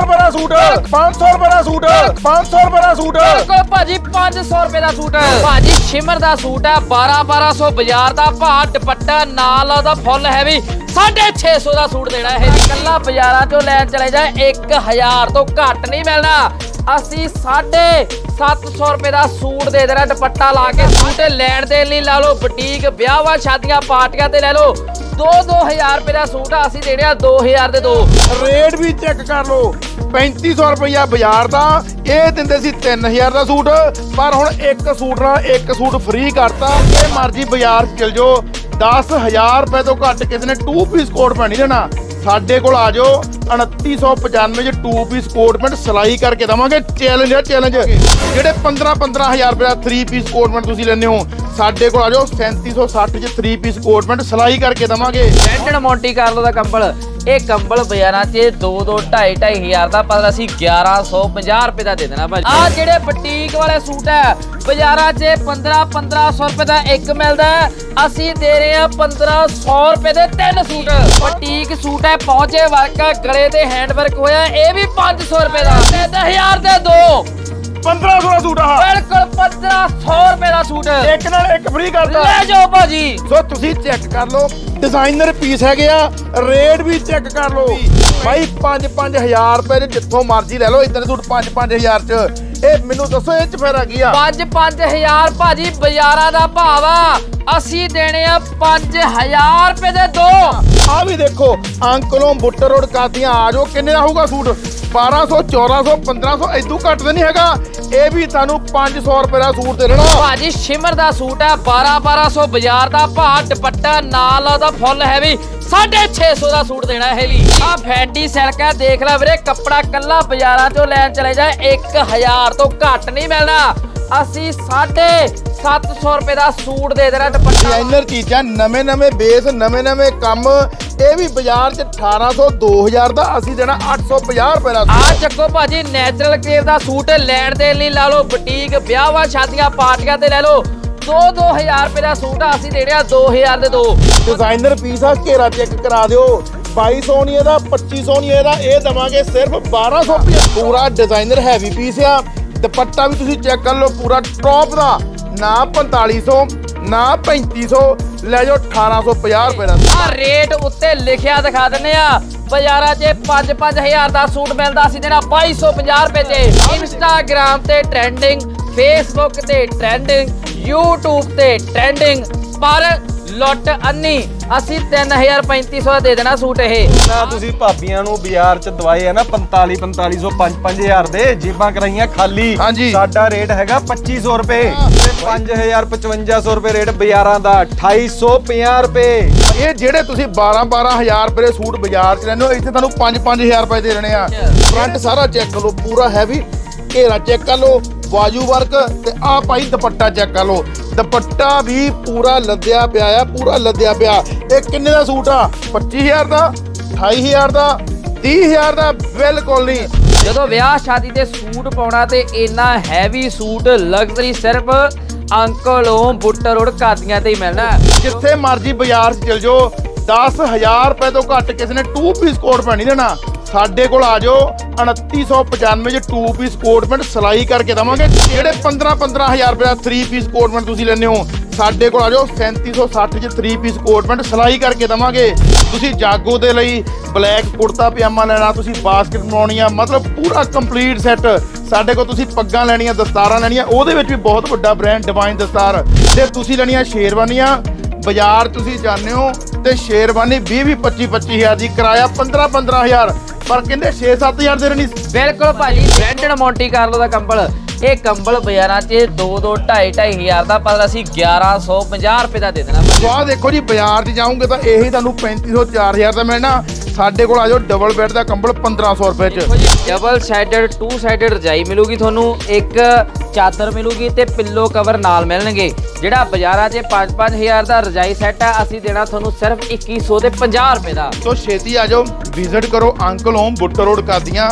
ਰੁਪਏ ਦਾ ਸੂਟ। 500 ਰੁਪਏ ਦਾ ਸੂਟ। 500 ਰੁਪਏ ਦਾ ਸੂਟ। ਬਿਲਕੁਲ ਭਾਜੀ 500 ਰੁਪਏ ਦਾ ਸੂਟ। ਭਾਜੀ ਸ਼ਿਮਰ ਦਾ ਸੂਟ ਹੈ 12 1200 ਬਾਜ਼ਾਰ ਦਾ ਭਾਅ, ਦੁਪੱਟਾ ਨਾਲ ਉਹਦਾ ਫੁੱਲ ਹੈਵੀ। 650 ਦਾ ਸੂਟ ਦੇਣਾ ਇਹ। ਇਕੱਲਾ ਬਾਜ਼ਾਰਾਂ ਚੋਂ ਲੈਣ ਚਲੇ ਜਾ 1000 ਤੋਂ ਘੱਟ ਨਹੀਂ ਮਿਲਣਾ। ਅਸੀਂ 750 ਰੁਪਏ ਦਾ ਸੂਟ ਦੇ ਦੇਣਾ, ਦੁਪੱਟਾ ਲਾ ਕੇ ਸੂਟ ਲੈਣ ਦੇ ਲਈ ਲਾ ਲਓ, ਬੁਟੀਕ, ਵਿਆਹਾਂ, ਸ਼ਾਦੀਆਂ, ਪਾਰਟੀਆਂ ਤੇ ਲੈ ਲਓ। 2-2000 ਰੁਪਏ ਦਾ ਸੂਟ ਆ, ਅਸੀਂ ਦੇਣੇ ਆ 2000 ਦੇ ਦੋ। ਰੇਟ ਵੀ ਚੈੱਕ ਕਰ ਲਓ 3500 ਰੁਪਇਆ ਬਾਜ਼ਾਰ ਦਾ, ਇਹ ਦਿੰਦੇ ਸੀ 3000 ਦਾ ਸੂਟ, ਪਰ ਹੁਣ ਇੱਕ ਸੂਟ ਨਾਲ ਇੱਕ ਸੂਟ ਫ੍ਰੀ ਕਰਤਾ, ਜੇ ਮਰਜ਼ੀ ਬਾਜ਼ਾਰ 'ਚ ਚਲ ਜਾਓ 10000 ਰੁਪਏ ਤੋਂ ਘੱਟ ਕਿਸੇ ਨੇ 2 ਪੀਸ ਕੋਟ ਪੈਂਟ ਨਹੀਂ ਲੈਣਾ। ਸਾਡੇ ਕੋਲ ਆ ਜਾਓ 2995 ਚ 2 ਪੀਸ ਕੋਟ ਪੈਂਟ ਸਿਲਾਈ ਕਰਕੇ ਦਵਾਂਗੇ। ਚੈਲੰਜ ਹੈ ਚੈਲੰਜ ਜਿਹੜੇ 15 15000 ਰੁਪਏ ਦਾ 3 ਪੀਸ ਕੋਟ ਪੈਂਟ ਤੁਸੀਂ ਲੈਂਦੇ ਹੋ, ਸਾਡੇ ਕੋਲ ਆ ਜਾਓ 3760 ਚ 3 ਪੀਸ ਕੋਟ ਪੈਂਟ ਸਿਲਾਈ ਕਰਕੇ ਦਵਾਂਗੇ। ਬ੍ਰੈਂਡਡ ਮੌਂਟੀ ਕਾਰਲੋ ਦਾ ਕੰਬਲ। ਇਹ ਕੰਬਲ ਬਾਜ਼ਾਰਾਂ 'ਚ 2 2 2.5 ਹਜ਼ਾਰ ਦਾ, ਪਰ ਅਸੀਂ 1150 ਰੁਪਏ ਦਾ ਦੇ ਦੇਣਾ ਭਾਜੀ। ਆ ਜਿਹੜੇ ਬੁਟੀਕ ਵਾਲੇ ਸੂਟ ਹੈ, ਬਾਜ਼ਾਰਾਂ 'ਚ 15 1500 ਰੁਪਏ ਦਾ ਇੱਕ ਮਿਲਦਾ ਅਸੀਂ ਦੇ ਰਹੇ ਹਾਂ 1500 ਰੁਪਏ ਦੇ ਤਿੰਨ ਸੂਟ। ਬੁਟੀਕ ਸੂਟ ਹੈ, ਪਹੁੰਚੇ ਵਰਕ ਗਲੇ ਤੇ ਹੈਂਡ ਵਰਕ ਹੋਇਆ ਇਹ ਵੀ 500 ਰੁਪਏ ਦਾ। 3000 ਦੇ ਦੋ। 1500 ਦਾ ਸੂਟ ਆ। ਬਿਲਕੁਲ 1500 ਰੁਪਏ ਦਾ ਸੂਟ। ਇੱਕ ਨਾਲ ਇੱਕ ਫ੍ਰੀ ਕਰਤਾ ਲੈ ਜਾਓ ਭਾਜੀ। ਸੋ ਤੁਸੀਂ ਚੈੱਕ ਕਰ ਲਓ। ਡਿਜ਼ਾਈਨਰ ਪੀਸ ਹੈਗੇ ਆ। ਰੇਟ ਵੀ ਚੈੱਕ ਕਰ ਲਓ। ਭਾਈ 5-5000 ਰੁਪਏ ਦੇ ਜਿੱਥੋਂ ਮਰਜ਼ੀ ਲੈ ਲਓ। ਇਦਾਂ ਦੇ ਸੂਟ 5-5000 ਚ। ਇਹ ਮੈਨੂੰ ਦੱਸੋ ਇਹ ਚ ਫੇਰ ਕੀ ਆ? 5-5000 ਭਾਜੀ ਬਾਜ਼ਾਰਾਂ ਦਾ ਭਾਵ ਆ ਅਸੀਂ ਦੇਣੇ ਆ 5000 ਰੁਪਏ ਦੇ ਦੋ। ਆ ਵੀ ਦੇਖੋ ਅੰਕਲੋਂ ਬੁੱਟਰ ਰੋਡ ਕਾਦੀਆਂ ਆ ਜਾਓ ਕਿੰਨੇ ਦਾ ਹੋਊਗਾ ਸੂਟ? 1200 1400 1500 ਐਦੂ ਘੱਟ ਤਾਂ ਨਹੀਂ ਹੈਗਾ। ਇਹ ਵੀ ਤੁਹਾਨੂੰ 500 ਰੁਪਏ ਦਾ ਸੂਟ ਦੇ ਦੇਣਾ। ਭਾਜੀ, ਸ਼ਿਮਰ ਦਾ ਸੂਟ ਹੈ 12-1200 ਬਾਜ਼ਾਰ ਦਾ ਭਾਅ, ਦੁਪੱਟਾ, ਨਾਲ ਉਹਦਾ ਫੁੱਲ ਹੈਵੀ 650 ਦਾ ਸੂਟ ਦੇਣਾ ਇਹ ਲਈ ਆ ਫੈਂਡੀ ਸਿਲਕ ਹੈ, ਦੇਖ ਲੈ ਵੀਰੇ, ਕੱਪੜਾ ਕੱਲਾ ਬਾਜ਼ਾਰਾਂ ਚੋਂ ਲੈਣ ਚਲੇ ਜਾ 1000 ਤੋਂ ਘੱਟ ਨਹੀਂ ਮਿਲਣਾ। ਅਸੀਂ 750 ਰੁਪਏ ਦਾ ਸੂਟ ਦੇ ਦੇਣਾ ਦੁਪੱਟਾ। ਡਿਜ਼ਾਈਨਰ ਚੀਜ਼ਾਂ ਨਵੇਂ ਨਵੇਂ ਬੇਸ ਨਵੇਂ ਨਵੇਂ ਕੰਮ। ਇਹ ਵੀ ਬਾਜ਼ਾਰ 'ਚ 1800 2000 ਦਾ ਅਸੀਂ ਦੇਣਾ 850 ਰੁਪਏ ਦਾ ਆ ਚੱਕੋ ਭਾਜੀ ਨੈਚੁਰਲ ਕੇਅਰ ਦਾ ਸੂਟ ਲੈਣ ਦੇ ਲਈ ਲਾ ਲਓ ਬੁਟੀਕ ਵਿਆਹਾਂ ਸ਼ਾਦੀਆਂ ਪਾਰਟੀਆਂ ਤੇ ਲੈ ਲਓ। 2-2000 ਰੁਪਏ ਦਾ ਸੂਟ ਆ ਅਸੀਂ ਦੇਣੇ ਆ 2000 ਦੇ ਦੋ। ਡਿਜ਼ਾਈਨਰ ਪੀਸ ਆ ਘੇਰਾ ਚੈੱਕ ਕਰਾ ਦਿਓ। 2200 ਨਹੀਂ ਇਹਦਾ 2500 ਨਹੀਂ ਇਹਦਾ ਇਹ ਦਵਾਂਗੇ ਸਿਰਫ 1200 ਰੁਪਏ। ਪੂਰਾ ਡਿਜ਼ਾਈਨਰ ਹੈਵੀ ਪੀਸ ਆ। ਦੁਪੱਟਾ ਵੀ ਤੁਸੀਂ ਚੈੱਕ ਕਰ ਲਓ, ਪੂਰਾ ਟੌਪ ਦਾ। ਨਾ 4500 ਨਾ 3500 ਲੈ ਜਾਓ 1850 ਰੁਪਏ ਦਾ। ਆ ਰੇਟ ਉੱਤੇ ਲਿਖਿਆ ਦਿਖਾ ਦਿੰਨੇ ਆ। ਬਾਜ਼ਾਰਾਂ 'ਚ 5-5000 ਦਾ ਸੂਟ ਮਿਲਦਾ ਸੀ ਦੇਣਾ 2250 ਰੁਪਏ 'ਚ। ਇੰਸਟਾਗ੍ਰam ਤੇ ਟ੍ਰੈਂਡਿੰਗ ਫੇਸਬੁੱਕ ਤੇ ਟ੍ਰੈਂਡਿੰਗ YouTube ਤੇ ਟ੍ਰੈਂਡਿੰਗ ਪਰ ਲੁੱਟ ਅੰਨੀ। ਅਸੀਂ 3350 ਦਾ ਦੇ ਦੇਣਾ ਸੂਟ ਇਹ। ਨਾ ਤੁਸੀਂ ਭਾਬੀਆਂ ਨੂੰ ਬਾਜ਼ਾਰ ਚ ਦਵਾਏ ਆ ਨਾ 45 4500 5 5000 ਦੇ। ਜੇਬਾਂ ਕਰਾਈਆਂ ਖਾਲੀ। ਹਾਂਜੀ। ਸਾਡਾ ਰੇਟ ਹੈਗਾ 2500 ਰੁਪਏ। ਤੇ 5000 5500 ਰੁਪਏ ਰੇਟ ਬਾਜ਼ਾਰਾਂ ਦਾ 2850 ਰੁਪਏ। ਇਹ ਜਿਹੜੇ ਤੁਸੀਂ 12 12000 ਰੁਪਏ ਦੇ ਸੂਟ ਬਾਜ਼ਾਰ 'ਚ ਲੈਂਦੇ ਹੋ ਇੱਥੇ ਤੁਹਾਨੂੰ 5 5000 ਰੁਪਏ ਦੇ ਦੇਣੇ ਆ। ਫਰੰਟ ਸਾਰਾ ਚੈੱਕ ਕਰ ਲਓ ਪੂਰਾ ਹੈਵੀ ਘੇਰਾ ਚੈੱਕ ਕਰ ਲਓ ਬਾਜੂ ਵਰਕ ਤੇ ਆ ਭਾਈ ਦੁਪੱਟਾ ਚੈੱਕ ਕਰ ਲਓ। ਦੁਪੱਟਾ ਵੀ ਪੂਰਾ ਲੱਦਿਆ ਪਿਆ ਆ ਪੂਰਾ ਲੱਦਿਆ ਪਿਆ। ਇਹ ਕਿੰਨੇ ਦਾ ਸੂਟ ਆ? 25000 ਦਾ 28000 ਦਾ 30000 ਦਾ ਬਿਲਕੁਲ ਨਹੀਂ। ਜਦੋਂ ਵਿਆਹ ਸ਼ਾਦੀ ਤੇ ਸੂਟ ਪਾਉਣਾ ਤੇ ਇੰਨਾ ਹੈਵੀ ਸੂਟ ਲਗਜ਼ਰੀ ਸਿਰਫ ਅੰਕਲੋਂ ਬੁੱਟਰ ਰੋਡ ਕਾਦੀਆਂ ਤੇ ਹੀ ਮਿਲਣਾ ਜਿੱਥੇ ਮਰਜ਼ੀ ਬਾਜ਼ਾਰ 'ਚ ਚਲ ਜਾਓ 10000 ਰੁਪਏ ਤੋਂ ਘੱਟ ਕਿਸੇ ਨੇ 2 ਪੀਸ ਕੋਟ ਨਹੀਂ ਦੇਣਾ। ਸਾਡੇ ਕੋਲ ਆ ਜਾਓ 2995 ਚ 2 ਪੀਸ ਕੋਟ ਪੈਂਟ ਸਿਲਾਈ ਕਰਕੇ ਦਵਾਂਗੇ। ਜਿਹੜੇ 15 15000 ਰੁਪਏ ਦਾ 3 ਪੀਸ ਕੋਟ ਪੈਂਟ ਤੁਸੀਂ ਲੈਂਦੇ ਹੋ? ਸਾਡੇ ਕੋਲ ਆ ਜਾਓ 3760 ਚ 3 ਪੀਸ ਕੋਟ ਪੈਂਟ ਸਿਲਾਈ ਕਰਕੇ ਦਵਾਂਗੇ। ਤੁਸੀਂ ਜਾਗੋ ਦੇ ਲਈ ਬਲੈਕ ਕੁੜਤਾ, ਪਜਾਮਾ ਲੈਣਾ, ਤੁਸੀਂ ਬਾਸਕਟ ਬਣਾਉਣੀ ਆ, ਮਤਲਬ ਪੂਰਾ ਕੰਪਲੀਟ ਸੈੱਟ ਸਾਡੇ ਕੋਲ ਤੁਸੀਂ ਪੱਗਾਂ ਲੈਣੀਆਂ, ਦਸਤਾਰਾਂ ਲੈਣੀਆਂ, ਉਹਦੇ ਵਿੱਚ ਵੀ ਬਹੁਤ ਵੱਡਾ ਬ੍ਰਾਂਡ ਡਿਵਾਈਨ ਦਸਤਾਰ। ਤੇ ਤੁਸੀਂ ਲੈਣੀਆਂ ਸ਼ੇਰਵਾਨੀਆਂ। ਬਾਜ਼ਾਰ ਤੁਸੀਂ ਜਾਂਦੇ ਹੋ ਤੇ ਸ਼ੇਰਵਾਨੀ 20 20 25 25000 ਦੀ ਕਿਰਾਇਆ 15 15000 ਪਰ ਕਹਿੰਦੇ 6 7000 ਦੇ ਰਹਿਣੀ ਬਿਲਕੁਲ ਭਾਜੀ ਬ੍ਰੈਂਡਡ ਮੌਂਟੀ ਕਾਰਲੋ ਦਾ ਕੰਬਲ। ਇਹ ਕੰਬਲ ਬਾਜ਼ਾਰਾਂ 'ਚ 2 2 2.5 2.5 ਹਜ਼ਾਰ ਦਾ ਪਰ ਅਸੀਂ 1150 ਰੁਪਏ ਦਾ ਦੇ ਦੇਣਾ। ਸਵਾਹ ਦੇਖੋ ਜੀ ਬਾਜ਼ਾਰ 'ਚ ਜਾਓਗੇ ਤਾਂ ਇਹੀ ਤੁਹਾਨੂੰ 3500 4000 ਦਾ ਮਿਲਣਾ। ਸਾਡੇ ਕੋਲ ਆ ਜਾਓ ਡਬਲ ਬੈੱਡ ਦਾ ਕੰਬਲ 1500 ਰੁਪਏ 'ਚ। ਡਬਲ ਸਾਈਡਡ ਟੂ ਸਾਈਡਡ ਰਜਾਈ ਮਿਲੂਗੀ ਤੁਹਾਨੂੰ ਇੱਕ ਚਾਦਰ ਮਿਲੂਗੀ ਤੇ ਪਿੱਲੋ ਕਵਰ ਨਾਲ ਮਿਲਣਗੇ। ਜਿਹੜਾ ਬਾਜ਼ਾਰਾਂ 'ਚ 5-5000 ਦਾ ਰਜਾਈ ਸੈੱਟ ਆ ਅਸੀਂ ਦੇਣਾ ਤੁਹਾਨੂੰ ਸਿਰਫ 2100 ਤੇ 50 ਰੁਪਏ ਦਾ। ਸੋ ਛੇਤੀ ਆ ਜਾਓ ਵਿਜ਼ਿਟ ਕਰੋ uncle home Buttar road Qadian